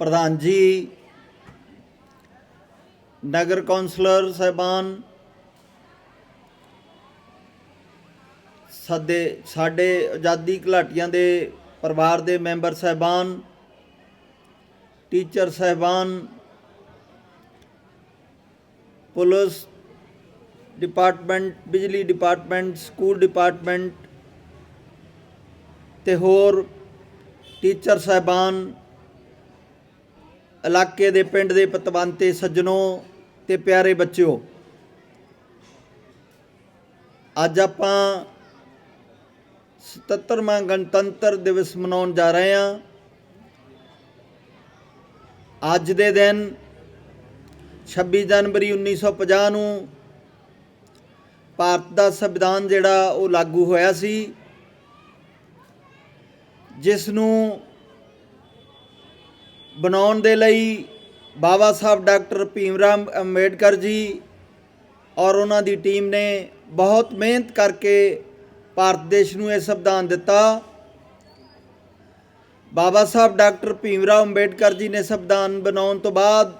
ਪ੍ਰਧਾਨ ਜੀ, ਨਗਰ ਕੌਂਸਲਰ ਸਹਿਬਾਨ, ਸਾਡੇ ਸਾਡੇ ਆਜ਼ਾਦੀ ਘੁਲਾਟੀਆਂ ਦੇ ਪਰਿਵਾਰ ਦੇ ਮੈਂਬਰ ਸਹਿਬਾਨ, ਟੀਚਰ ਸਹਿਬਾਨ, ਪੁਲਿਸ ਡਿਪਾਰਟਮੈਂਟ, ਬਿਜਲੀ ਡਿਪਾਰਟਮੈਂਟ, ਸਕੂਲ ਡਿਪਾਰਟਮੈਂਟ ਤੇ ਹੋਰ ਟੀਚਰ ਸਹਿਬਾਨ ਇਲਾਕੇ ਦੇ ਪਿੰਡ ਦੇ ਪਤਵੰਤੇ ਸੱਜਣੋ ਤੇ ਪਿਆਰੇ ਬੱਚਿਓ, ਅੱਜ ਆਪਾਂ 77ਵਾਂ ਗਣਤੰਤਰ ਦਿਵਸ ਮਨਾਉਣ ਜਾ ਰਹੇ ਹਾਂ। ਅੱਜ ਦੇ ਦਿਨ 26 ਜਨਵਰੀ 1950 ਨੂੰ ਭਾਰਤ ਦਾ ਸੰਵਿਧਾਨ ਜਿਹੜਾ ਉਹ ਲਾਗੂ ਹੋਇਆ ਸੀ, ਜਿਸ ਨੂੰ ਬਣਾਉਣ ਦੇ ਲਈ ਬਾਬਾ ਸਾਹਿਬ ਡਾਕਟਰ ਭੀਮਰਾਮ ਅੰਬੇਡਕਰ ਜੀ ਔਰ ਉਹਨਾਂ ਦੀ ਟੀਮ ਨੇ ਬਹੁਤ ਮਿਹਨਤ ਕਰਕੇ ਭਾਰਤ ਦੇਸ਼ ਨੂੰ ਇਹ ਸੰਵਿਧਾਨ ਦਿੱਤਾ। ਬਾਬਾ ਸਾਹਿਬ ਡਾਕਟਰ ਭੀਮਰਾਮ ਅੰਬੇਡਕਰ ਜੀ ਨੇ ਸੰਵਿਧਾਨ ਬਣਾਉਣ ਤੋਂ ਬਾਅਦ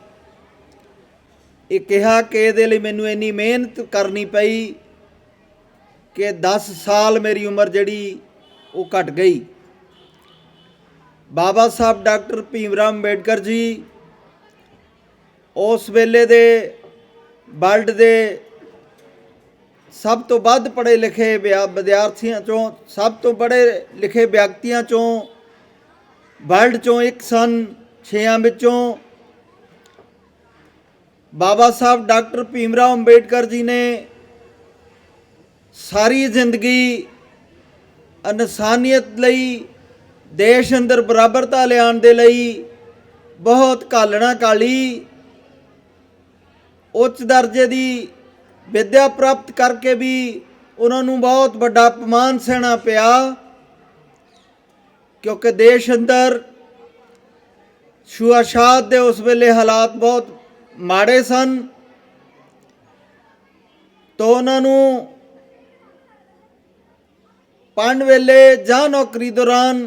ਇਹ ਕਿਹਾ ਕਿ ਇਹਦੇ ਲਈ ਮੈਨੂੰ ਇੰਨੀ ਮਿਹਨਤ ਕਰਨੀ ਪਈ ਕਿ 10 ਸਾਲ ਮੇਰੀ ਉਮਰ ਜਿਹੜੀ ਉਹ ਘਟ ਗਈ। ਬਾਬਾ ਸਾਹਿਬ ਡਾਕਟਰ ਭੀਮ ਭੀਮਰਾਮ ਅੰਬੇਡਕਰ ਜੀ, ਉਸ ਵੇਲੇ ਦੇ ਵਰਲਡ ਦੇ ਸਭ ਤੋਂ ਵੱਧ ਪੜ੍ਹੇ ਲਿਖੇ ਵਿਆ- ਵਿਦਿਆਰਥੀਆਂ ਚੋਂ, ਸਭ ਤੋਂ ਪੜ੍ਹੇ ਲਿਖੇ ਵਿਅਕਤੀਆਂ ਚੋਂ ਵਰਲਡ ਚੋਂ ਇੱਕ ਸਨ, ਛੇਆਂ ਵਿੱਚੋਂ ਬਾਬਾ ਸਾਹਿਬ ਡਾਕਟਰ ਭੀਮ ਭੀਮਰਾਓ ਅੰਬੇਡਕਰ ਜੀ ਨੇ ਸਾਰੀ ਜ਼ਿੰਦਗੀ ਇਨਸਾਨੀਅਤ ਲਈ ਦੇਸ਼ ਅੰਦਰ ਬਰਾਬਰਤਾ ਲਿਆਉਣ ਦੇ ਲਈ ਬਹੁਤ ਕਾਲਣਾ ਕਾਲੀ ਉੱਚ ਦਰਜੇ ਦੀ ਵਿਦਿਆ ਪ੍ਰਾਪਤ ਕਰਕੇ ਵੀ ਉਹਨਾਂ ਨੂੰ ਬਹੁਤ ਵੱਡਾ ਅਪਮਾਨ ਸਹਿਣਾ ਪਿਆ, ਕਿਉਂਕਿ ਦੇਸ਼ ਅੰਦਰ ਸ਼ੁਆਸ਼ਾਤ ਦੇ ਉਸ ਵੇਲੇ ਹਾਲਾਤ ਬਹੁਤ ਮਾੜੇ ਸਨ। ਤੋਂ ਉਹਨਾਂ ਨੂੰ ਪੜ੍ਹਨ ਵੇਲੇ ਜਾਂ ਨੌਕਰੀ ਦੌਰਾਨ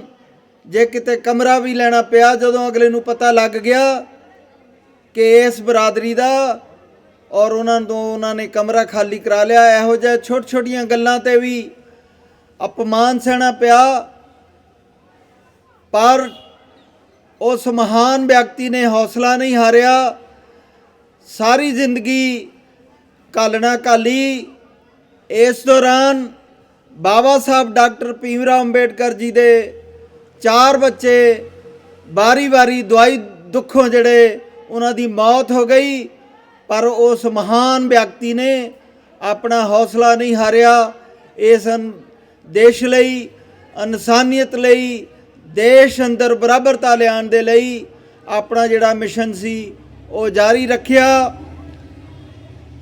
ਜੇ ਕਿਤੇ ਕਮਰਾ ਵੀ ਲੈਣਾ ਪਿਆ ਜਦੋਂ ਅਗਲੇ ਨੂੰ ਪਤਾ ਲੱਗ ਗਿਆ ਕਿ ਇਸ ਬਰਾਦਰੀ ਦਾ ਔਰ ਉਹਨਾਂ ਤੋਂ ਉਹਨਾਂ ਨੇ ਕਮਰਾ ਖਾਲੀ ਕਰਾ ਲਿਆ, ਇਹੋ ਜਿਹੇ ਛੋਟ ਛੋਟੀਆਂ ਗੱਲਾਂ ਤੇ ਵੀ ਅਪਮਾਨ ਸਹਿਣਾ ਪਿਆ। ਪਰ ਉਸ ਮਹਾਨ ਵਿਅਕਤੀ ਨੇ ਹੌਸਲਾ ਨਹੀਂ ਹਾਰਿਆ। ਸਾਰੀ ਜ਼ਿੰਦਗੀ ਕਾਲਣਾ ਕਾਲੀ ਇਸ ਦੌਰਾਨ ਬਾਬਾ ਸਾਹਿਬ ਡਾਕਟਰ ਭੀਮ ਭੀਮਰਾਓ ਅੰਬੇਡਕਰ ਜੀ ਦੇ ਚਾਰ ਬੱਚੇ ਵਾਰੀ-ਵਾਰੀ ਦਵਾਈ ਦੁੱਖੋਂ ਜਿਹੜੇ ਉਹਨਾਂ ਦੀ ਮੌਤ ਹੋ ਗਈ, ਪਰ ਉਸ ਮਹਾਨ ਵਿਅਕਤੀ ਨੇ ਆਪਣਾ ਹੌਸਲਾ ਨਹੀਂ ਹਾਰਿਆ। ਇਸ ਦੇਸ਼ ਲਈ, ਇਨਸਾਨੀਅਤ ਲਈ, ਦੇਸ਼ ਅੰਦਰ ਬਰਾਬਰਤਾ ਲਿਆਉਣ ਦੇ ਲਈ ਆਪਣਾ ਜਿਹੜਾ ਮਿਸ਼ਨ ਸੀ, ਉਹ ਜਾਰੀ ਰੱਖਿਆ।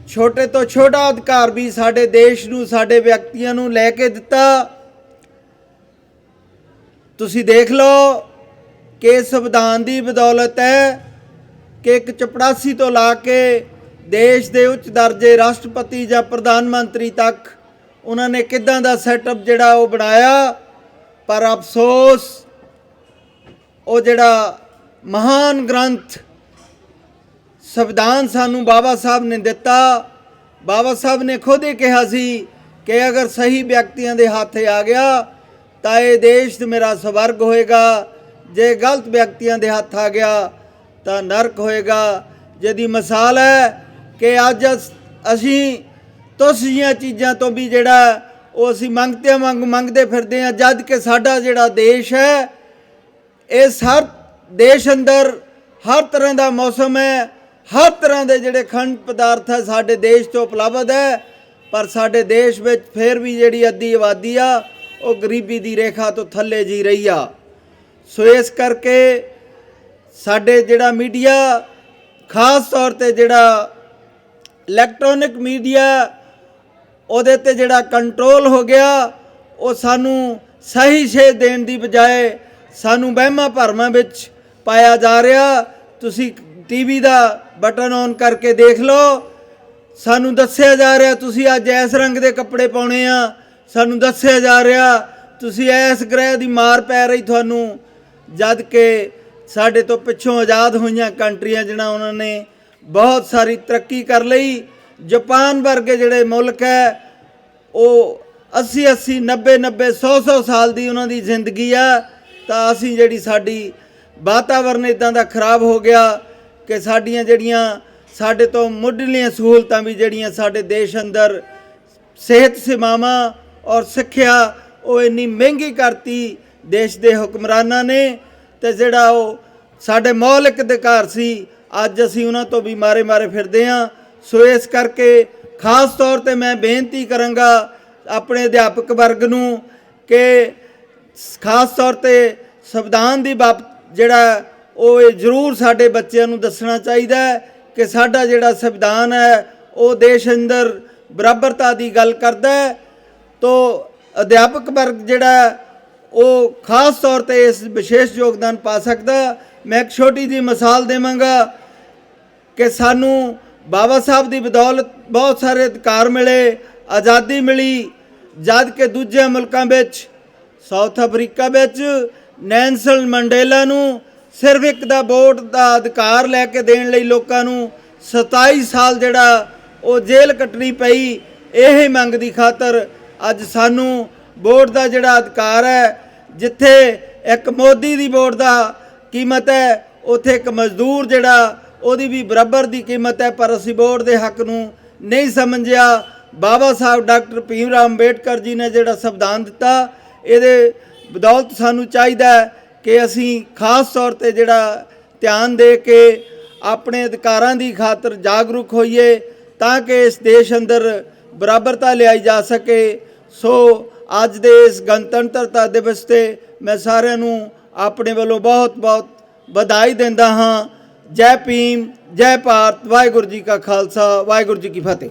ਛੋਟੇ ਤੋਂ ਛੋਟਾ ਅਧਿਕਾਰ ਵੀ ਸਾਡੇ ਦੇਸ਼ ਨੂੰ, ਸਾਡੇ ਵਿਅਕਤੀਆਂ ਨੂੰ ਲੈ ਕੇ ਦਿੱਤਾ। ਤੁਸੀਂ ਦੇਖ ਲਓ ਕਿ ਸੰਵਿਧਾਨ ਦੀ ਬਦੌਲਤ ਹੈ ਕਿ ਇੱਕ ਚਪੜਾਸੀ ਤੋਂ ਲਾ ਕੇ ਦੇਸ਼ ਦੇ ਉੱਚ ਦਰਜੇ ਰਾਸ਼ਟਰਪਤੀ ਜਾਂ ਪ੍ਰਧਾਨ ਮੰਤਰੀ ਤੱਕ ਉਹਨਾਂ ਨੇ ਕਿਦਾਂ ਦਾ ਸੈਟਅਪ ਜਿਹੜਾ ਉਹ ਬਣਾਇਆ? ਪਰ ਅਫਸੋਸ, ਉਹ ਜਿਹੜਾ ਮਹਾਨ ਗ੍ਰੰਥ ਸੰਵਿਧਾਨ ਸਾਨੂੰ ਬਾਬਾ ਸਾਹਿਬ ਨੇ ਦਿੱਤਾ, ਬਾਬਾ ਸਾਹਿਬ ਨੇ ਖੁਦ ਹੀ ਕਿਹਾ ਸੀ ਕਿ ਅਗਰ ਸਹੀ ਵਿਅਕਤੀਆਂ ਦੇ ਹੱਥ ਆ ਗਿਆ ਤਾਂ ਇਹ ਦੇਸ਼ ਮੇਰਾ ਸਵਰਗ ਹੋਏਗਾ। ਜੇ ਗਲਤ ਵਿਅਕਤੀਆਂ ਦੇ ਹੱਥ ਆ ਗਿਆ, ਤਾਂ ਨਰਕ ਹੋਏਗਾ। ਜਿਹਦੀ ਮਿਸਾਲ ਹੈ ਕਿ ਅੱਜ ਅਸ- ਅਸੀਂ ਤੁਸ ਜੀਆਂ ਚੀਜ਼ਾਂ ਤੋਂ ਵੀ ਜਿਹੜਾ ਉਹ ਅਸੀਂ ਮੰਗਤੇ ਮੰਗ ਮੰਗਦੇ ਫਿਰਦੇ ਹਾਂ, ਜਦ ਕਿ ਸਾਡਾ ਜਿਹੜਾ ਦੇਸ਼ ਹੈ ਇਸ ਹਰ ਦੇਸ਼ ਅੰਦਰ ਹਰ ਤਰ੍ਹਾਂ ਦਾ ਮੌਸਮ ਹੈ, ਹਰ ਤਰ੍ਹਾਂ ਦੇ ਜਿਹੜੇ ਖੰਡ ਪਦਾਰਥ ਹੈ, ਸਾਡੇ ਦੇਸ਼ ਤੋਂ ਉਪਲਬਧ ਹੈ, ਪਰ ਸਾਡੇ ਦੇਸ਼ ਵਿੱਚ ਫਿਰ ਵੀ ਜਿਹੜੀ ਅੱਧੀ ਆਬਾਦੀ ਆ ਉਹ ਗਰੀਬੀ ਦੀ ਰੇਖਾ ਤੋਂ ਥੱਲੇ ਜੀ ਰਹੀ ਆ। ਸੋ ਇਸ ਕਰਕੇ ਸਾਡੇ ਜਿਹੜਾ ਮੀਡੀਆ, ਖਾਸ ਤੌਰ ਤੇ ਜਿਹੜਾ ਇਲੈਕਟ੍ਰੋਨਿਕ ਮੀਡੀਆ, ਉਹਦੇ ਤੇ ਜਿਹੜਾ ਕੰਟਰੋਲ ਹੋ ਗਿਆ, ਉਹ ਸਾਨੂੰ ਸਹੀ ਸੇਧ ਦੇਣ ਦੀ ਬਜਾਏ ਸਾਨੂੰ ਵਹਿਮਾਂ ਭਰਮਾਂ ਵਿੱਚ ਪਾਇਆ ਜਾ ਰਿਹਾ। ਤੁਸੀਂ ਟੀਵੀ ਦਾ ਬਟਨ ਔਨ ਕਰਕੇ ਦੇਖ ਲਓ। ਸਾਨੂੰ ਦੱਸਿਆ ਜਾ ਰਿਹਾ, ਤੁਸੀਂ ਅੱਜ ਇਸ ਰੰਗ ਦੇ ਕੱਪੜੇ ਪਾਉਣੇ ਆ। ਸਾਨੂੰ ਦੱਸਿਆ ਜਾ ਰਿਹਾ, ਤੁਸੀਂ ਇਸ ਗ੍ਰਹਿ ਦੀ ਮਾਰ ਪੈ ਰਹੀ ਤੁਹਾਨੂੰ, ਜਦ ਕਿ ਸਾਡੇ ਤੋਂ ਪਿੱਛੋਂ ਆਜ਼ਾਦ ਹੋਈਆਂ ਕੰਟਰੀਆਂ ਜਿਹੜਾ ਉਹਨਾਂ ਨੇ ਬਹੁਤ ਸਾਰੀ ਤਰੱਕੀ ਕਰ ਲਈ, ਜਾਪਾਨ ਵਰਗੇ ਜਿਹੜੇ ਮੁਲਕ ਹੈ, ਉਹ 80 80 90 90 100 100 ਸਾਲ ਦੀ ਉਹਨਾਂ ਦੀ ਜ਼ਿੰਦਗੀ ਆ, ਤਾਂ ਅਸੀਂ ਜਿਹੜੀ ਸਾਡੀ ਵਾਤਾਵਰਨ ਇਦਾਂ ਦਾ ਖਰਾਬ ਹੋ ਗਿਆ ਕਿ ਸਾਡੀਆਂ ਜਿਹੜੀਆਂ ਸਾਡੇ ਤੋਂ ਮੁੱਢਲੀਆਂ ਸਹੂਲਤਾਂ ਵੀ ਜਿਹੜੀਆਂ ਸਾਡੇ ਦੇਸ਼ ਅੰਦਰ ਸਿਹਤ ਸੇਵਾਵਾਂ ਔਰ ਸਿੱਖਿਆ ਉਹ ਇੰਨੀ ਮਹਿੰਗੀ ਕਰਤੀ ਦੇਸ਼ ਦੇ ਹੁਕਮਰਾਨਾਂ ਨੇ ਤੇ ਜਿਹੜਾ ਉਹ ਸਾਡੇ ਮੌਲਿਕ ਅਧਿਕਾਰ ਸੀ, ਅੱਜ ਅਸੀਂ ਉਹਨਾਂ ਤੋਂ ਵੀ ਮਾਰੇ ਮਾਰੇ ਫਿਰਦੇ ਹਾਂ। ਸੋ ਇਸ ਕਰਕੇ ਖਾਸ ਤੌਰ ਤੇ ਮੈਂ ਬੇਨਤੀ ਕਰਾਂਗਾ ਆਪਣੇ ਅਧਿਆਪਕ ਵਰਗ ਨੂੰ ਕਿ ਖਾਸ ਤੌਰ ਤੇ ਸੰਵਿਧਾਨ ਦੀ ਬਾਬ ਜਿਹੜਾ ਉਹ ਇਹ ਜ਼ਰੂਰ ਸਾਡੇ ਬੱਚਿਆਂ ਨੂੰ ਦੱਸਣਾ ਚਾਹੀਦਾ ਕਿ ਸਾਡਾ ਜਿਹੜਾ ਸੰਵਿਧਾਨ ਹੈ, ਉਹ ਦੇਸ਼ ਅੰਦਰ ਬਰਾਬਰਤਾ ਦੀ ਗੱਲ ਕਰਦਾ ਹੈ ਤੋਂ ਅਧਿਆਪਕ ਵਰਗ ਜਿਹੜਾ ਉਹ ਖਾਸ ਤੌਰ ਤੇ ਇਸ ਵਿਸ਼ੇਸ਼ ਯੋਗਦਾਨ ਪਾ ਸਕਦਾ। ਮੈਂ ਇੱਕ ਛੋਟੀ ਜਿਹੀ ਮਿਸਾਲ ਦੇਵਾਂਗਾ ਕਿ ਸਾਨੂੰ ਬਾਬਾ ਸਾਹਿਬ ਦੀ ਬਦੌਲਤ ਬਹੁਤ ਸਾਰੇ ਅਧਿਕਾਰ ਮਿਲੇ, ਆਜ਼ਾਦੀ ਮਿਲੀ, ਜਦ ਕਿ ਦੂਜੇ ਮੁਲਕਾਂ ਵਿੱਚ, ਸਾਊਥ ਅਫਰੀਕਾ ਵਿੱਚ ਨੈਂਸਲ ਮੰਡੇਲਾ ਨੂੰ ਸਿਰਫ ਇੱਕ ਦਾ ਵੋਟ ਦਾ ਅਧਿਕਾਰ ਲੈ ਕੇ ਦੇਣ ਲਈ ਲੋਕਾਂ ਨੂੰ 27 ਸਾਲ ਜਿਹੜਾ ਉਹ ਜੇਲ੍ਹ ਕੱਟਣੀ ਪਈ, ਇਹ ਮੰਗ ਦੀ ਖਾਤਰ ਅੱਜ ਸਾਨੂੰ ਵੋਟ ਦਾ ਜਿਹੜਾ ਅਧਿਕਾਰ ਹੈ, ਜਿੱਥੇ ਇੱਕ ਮੋਦੀ ਦੀ ਵੋਟ ਦਾ ਕੀਮਤ ਹੈ, ਉੱਥੇ ਇੱਕ ਮਜ਼ਦੂਰ ਜਿਹੜਾ ਉਹਦੀ ਵੀ ਬਰਾਬਰ ਦੀ ਕੀਮਤ ਹੈ, ਪਰ ਅਸੀਂ ਵੋਟ ਦੇ ਹੱਕ ਨੂੰ ਨਹੀਂ ਸਮਝਿਆ। ਬਾਬਾ ਸਾਹਿਬ ਡਾਕਟਰ ਭੀਮ ਰਾਓ ਅੰਬੇਡਕਰ ਜੀ ਨੇ ਜਿਹੜਾ ਸੰਵਿਧਾਨ ਦਿੱਤਾ, ਇਹਦੇ ਬਦੌਲਤ ਸਾਨੂੰ ਚਾਹੀਦਾ ਕਿ ਅਸੀਂ ਖਾਸ ਤੌਰ ਤੇ ਜਿਹੜਾ ਧਿਆਨ ਦੇ ਕੇ ਆਪਣੇ ਅਧਿਕਾਰਾਂ ਦੀ ਖਾਤਰ ਜਾਗਰੂਕ ਹੋਈਏ, ਤਾਂ ਕਿ ਇਸ ਦੇਸ਼ ਅੰਦਰ ਬਰਾਬਰਤਾ ਲਿਆਈ ਜਾ ਸਕੇ ਸੋ ਅੱਜ ਦੇ ਇਸ ਗਣਤੰਤਰਤਾ ਦਿਵਸ ਤੇ ਮੈਂ ਸਾਰਿਆਂ ਨੂੰ ਆਪਣੇ ਵੱਲੋਂ ਬਹੁਤ ਬਹੁਤ ਵਧਾਈ ਦਿੰਦਾ ਹਾਂ। ਜੈ ਭੀਮ, ਜੈ ਭਾਰਤ, ਵਾਹਿਗੁਰੂ ਜੀ ਕਾ ਖਾਲਸਾ, ਵਾਹਿਗੁਰੂ ਜੀ ਕੀ ਫਤਿਹ।